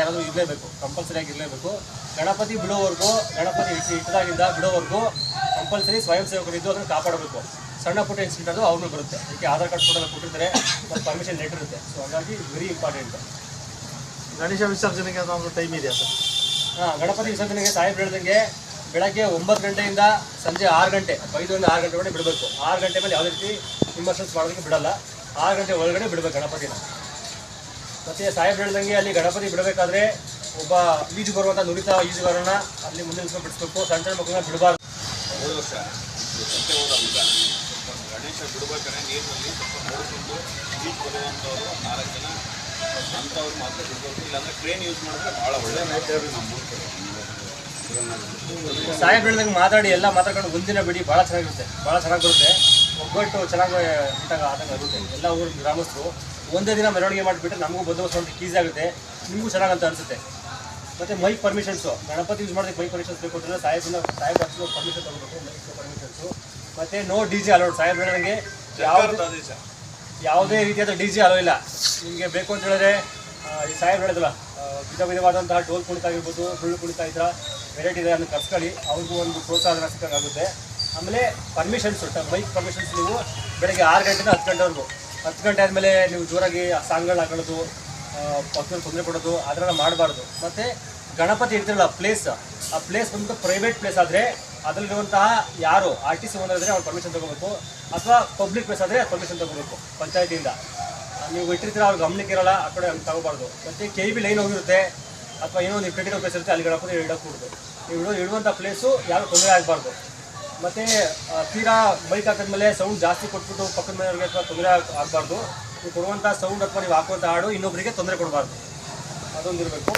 ಇರಲೇಬೇಕು ಕಂಪಲ್ಸರಿಯಾಗಿ ಇರಲೇಬೇಕು. ಗಣಪತಿ ಬಿಡೋವರೆಗೂ ಗಣಪತಿ ಇಟ್ಟು ಇಟ್ಟದಾಗಿಂದ ಬಿಡೋವರೆಗೂ ಕಂಪಲ್ಸರಿ ಸ್ವಯಂ ಸೇವಕರಿದ್ದು ಅದನ್ನು ಕಾಪಾಡಬೇಕು. ಸಣ್ಣ ಪುಟ್ಟ ಇನ್ಸಿಡೆಂಟ್ ಅದು ಅವ್ರಿಗೂ ಬರುತ್ತೆ. ಅದಕ್ಕೆ ಆಧಾರ್ ಕಾರ್ಡ್ ಫೋಟೋ ಕೊಟ್ಟಿರ್ತಾರೆ ಮತ್ತು ಪರ್ಮಿಷನ್ ಲೆಟರ್ ಇರುತ್ತೆ. ಸೊ ಹಾಗಾಗಿ ವೆರಿ ಇಂಪಾರ್ಟೆಂಟ್ ಗಣೇಶ ವಿಸರ್ಜನೆಗೆ ಏನಾದರೂ ಟೈಮ್ ಇದೆಯಾ ಸರ್? ಹಾಂ ಗಣಪತಿ ವಿಸರ್ಜನೆಗೆ ಸಾಹೇಬ್ ಹೇಳ್ದಂಗೆ ಬೆಳಗ್ಗೆ ಒಂಬತ್ತು ಗಂಟೆಯಿಂದ ಸಂಜೆ ಆರು ಗಂಟೆ ಐದರಿಂದ ಆರು ಗಂಟೆ ಒಳಗೆ ಬಿಡಬೇಕು. ಆರು ಗಂಟೆ ಮೇಲೆ ಯಾವುದೇ ರೀತಿ ಇಮರ್ಷನ್ಸ್ ಮಾಡೋದಕ್ಕೆ ಬಿಡಲ್ಲ. ಆರು ಗಂಟೆ ಒಳಗಡೆ ಬಿಡಬೇಕು ಗಣಪತಿನ. ಮತ್ತು ಸಾಹೇಬ್ ಹೇಳ್ದಂಗೆ ಅಲ್ಲಿ ಗಣಪತಿ ಬಿಡಬೇಕಾದ್ರೆ ಒಬ್ಬ ಈಜು ಬರುವಂಥ ನುರಿತ ಈಜುಗಾರನ ಅಲ್ಲಿ ಮುಂದೆ ಬಿಡಿಸ್ಬೇಕು. ಸಣ್ಣ ಸಣ್ಣ ಮಕ್ಕಳನ್ನ ಬಿಡಬಾರ್ದು. ಹೋದ ವರ್ಷ ಹೋದ ಹುಡುಗ ಗಣೇಶ ಬಿಡ್ಬೇಕಾದ್ರೆ ನೀರಿನಲ್ಲಿ ಸ್ವಲ್ಪ ನೋಡಿಕೊಂಡು ಬೀಚ್ ಬರುವಂಥವ್ರು ನಾಲ್ಕು ಜನ ಅಂಥವ್ರು ಮಾತ್ರ ಬಿಡ್ಬೇಕು. ಇಲ್ಲಾಂದ್ರೆ ಕ್ರೇನ್ ಯೂಸ್ ಮಾಡಿದ್ರೆ ಭಾಳ ಒಳ್ಳೆ ಸಾಹೇಬ್ ಹೇಳ್ದಂಗೆ ಮಾತಾಡಿ ಎಲ್ಲ ಮಾತಾಡ್ಕೊಂಡು ಒಂದಿನ ಬಿಡಿ ಭಾಳ ಚೆನ್ನಾಗಿರುತ್ತೆ. ಭಾಳ ಚೆನ್ನಾಗಿರುತ್ತೆ ಒಬ್ಬಟ್ಟು ಒಗ್ಗಟ್ಟು ಚೆನ್ನಾಗಿ ಇಟ್ಟಾಗ ಆದಂಗೆ ಆಗುತ್ತೆ. ಎಲ್ಲ ಊರು ಗ್ರಾಮಸ್ಥರು ಒಂದೇ ದಿನ ಮೆರವಣಿಗೆ ಮಾಡಿಬಿಟ್ರೆ ನಮಗೂ ಬಂದೋಬಸ್ತ್ ಒಂದು ಈಸಿ ಆಗುತ್ತೆ. ನಿಮಗೂ ಚೆನ್ನಾಗಂತ ಅನಿಸುತ್ತೆ. ಮತ್ತು ಮೈಕ್ ಪರ್ಮಿಷನ್ಸು ಗಣಪತಿ ಯೂಸ್ ಮಾಡೋದಕ್ಕೆ ಮೈಕ್ ಪರ್ಮಿಷನ್ಸ್ ಬೇಕು ಅಂದರೆ ಸಾಹೇಬ್ನ ಸಾಹೇಬ್ ಹಚ್ಚಲು ಪರ್ಮಿಷನ್ ತಗೋಬೇಕು ಮೈಕ್ ಪರ್ಮಿಷನ್ಸು ಮತ್ತು ನೋ ಡಿ ಜೆ ಅಲೌಡ್ ಸಾಹೇಬ್ ಹೇಳ್ದಂಗೆ ಯಾವುದೇ ಯಾವುದೇ ರೀತಿಯಾದ ಡಿ ಜೆ ಅಲೋ ಇಲ್ಲ. ನಿಮಗೆ ಬೇಕು ಅಂತ ಹೇಳಿದ್ರೆ ಈ ಸಾಹೇಬ್ ಹೇಳಿದ್ರಲ್ಲ ವಿಧ ವಿಧವಾದಂತಹ ಡೋಲ್ ಕುಣಿತ ಆಗಿರ್ಬೋದು ಸುಳ್ಳು ಕುಣಿತ ಇದ್ರ ಥರ ವೆರೈಟಿ ಇದೆ ಅದನ್ನು ಕರ್ಸ್ಕೊಳ್ಳಿ. ಅವ್ರಿಗೂ ಒಂದು ಪ್ರೋತ್ಸಾಹ ಸಿಕ್ಕಾಗುತ್ತೆ ಆಮೇಲೆ ಪರ್ಮಿಷನ್ಸ್ ಮೈಕ್ ಪರ್ಮಿಷನ್ಸ್ ನೀವು ಬೆಳಗ್ಗೆ ಆರು ಗಂಟೆಯಿಂದ ಹತ್ತು ಗಂಟೆವರೆಗೂ. ಹತ್ತು ಗಂಟೆ ಆದಮೇಲೆ ನೀವು ಜೋರಾಗಿ ಆ ಸಾಂಗ್ಗಳನ್ನ ಹಾಕೊಳ್ಳೋದು ಪಕ್ಕದಲ್ಲಿ ತೊಂದರೆ ಕೊಡೋದು ಅದನ್ನೆಲ್ಲ ಮಾಡಬಾರ್ದು. ಮತ್ತು ಗಣಪತಿ ಇರ್ತಿರಲ್ಲ ಪ್ಲೇಸ್ ಆ ಪ್ಲೇಸ್ ಬಂದ್ಬಿಟ್ಟು ಪ್ರೈವೇಟ್ ಪ್ಲೇಸ್ ಆದರೆ ಅದರಲ್ಲಿರುವಂತಹ ಯಾರು ಆರ್ ಟಿ ಸಿ ಓನರ್ ಅವ್ರು ಪರ್ಮಿಷನ್ ತೊಗೋಬೇಕು, ಅಥವಾ ಪಬ್ಲಿಕ್ ಪ್ಲೇಸ್ ಆದರೆ ಪರ್ಮಿಷನ್ ತೊಗೋಬೇಕು ಪಂಚಾಯತಿಯಿಂದ. ನೀವು ಇಟ್ಟಿರ್ತೀರ, ಅವ್ರ ಗಮನಕ್ಕೆ ಇರೋಲ್ಲ, ಆ ಕಡೆ ಹಂಗೆ ತಗೋಬಾರ್ದು. ಮತ್ತು ಕೆ ಬಿ ಲೈನ್ ಹೋಗಿರುತ್ತೆ, ಅಥವಾ ಏನೋ ನೀವು ಕ್ರೆಡಿಟ್ ಪ್ಲೇಸ್ ಇರುತ್ತೆ ಅಲ್ಲಿ ಗಣಪತಿ ಇಡೋಕ್ಕೂಡ್ದು ನೀವು ಇಡೋ ಇಡುವಂಥ ಪ್ಲೇಸು ಯಾರು ತೊಂದರೆ ಆಗಬಾರ್ದು. ಮತ್ತು ತೀರಾ ಬೈಕ್ ಹಾಕಿದ್ಮೇಲೆ ಸೌಂಡ್ ಜಾಸ್ತಿ ಕೊಟ್ಬಿಟ್ಟು ಪಕ್ಕದ ಮನೆಯವ್ರಿಗೆ ಅಥವಾ ತೊಂದರೆ ಆಗಬಾರ್ದು. ನೀವು ಕೊಡುವಂಥ ಸೌಂಡ್ ಅಥವಾ ನೀವು ಹಾಕುವಂಥ ಹಾಡು ಇನ್ನೊಬ್ಬರಿಗೆ ತೊಂದರೆ ಕೊಡಬಾರ್ದು. ಅದೊಂದು ಇರಬೇಕು